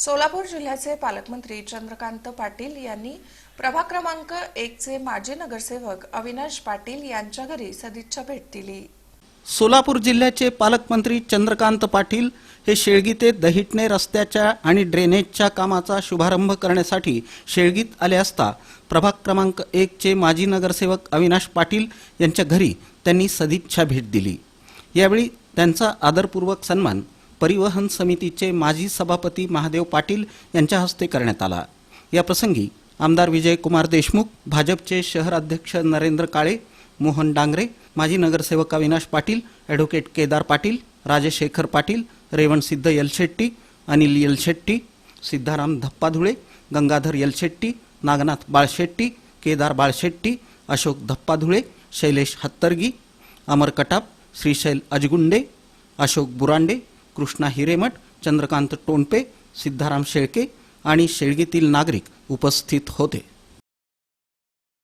सोलापूर जिल्ह्याचे पालकमंत्री चंद्रकांत पाटील यांनी प्रभाग क्रमांक एकचे माजी नगरसेवक अविनाश पाटील यांच्या घरी सदिच्छा भेट दिली. सोलापूर जिल्ह्याचे पालकमंत्री चंद्रकांत पाटील हे शेळगी ते दहिटणे रस्त्याच्या आणि ड्रेनेजच्या कामाचा शुभारंभ करण्यासाठी शेळगीत आले असता प्रभाग क्रमांक एकचे माजी नगरसेवक अविनाश पाटील यांच्या घरी त्यांनी सदिच्छा भेट दिली. यावेळी त्यांचा आदरपूर्वक सन्मान परिवहन समितीचे माजी सभापती महादेव पाटील यांच्या हस्ते करण्यात आला. या प्रसंगी आमदार विजयकुमार देशमुख भाजपचे शहर अध्यक्ष नरेंद्र काळे मोहन डांगरे माजी नगरसेवक अविनाश पाटील ॲडव्होकेट केदार पाटील राजशेखर पाटील रेवणसिद्ध यलशेट्टी अनिल यलशेट्टी सिद्धाराम धप्पाधुळे गंगाधर यलशेट्टी नागनाथ बाळशेट्टी केदार बाळशेट्टी अशोक धप्पाधुळे शैलेश हत्तरगी अमर कटाप श्रीशैल अजगुंडे अशोक बुरांडे कृष्णा हिरेमठ चंद्रकांत टोणपे सिद्धाराम शेळके आणि शेळगीतील नागरिक उपस्थित होते.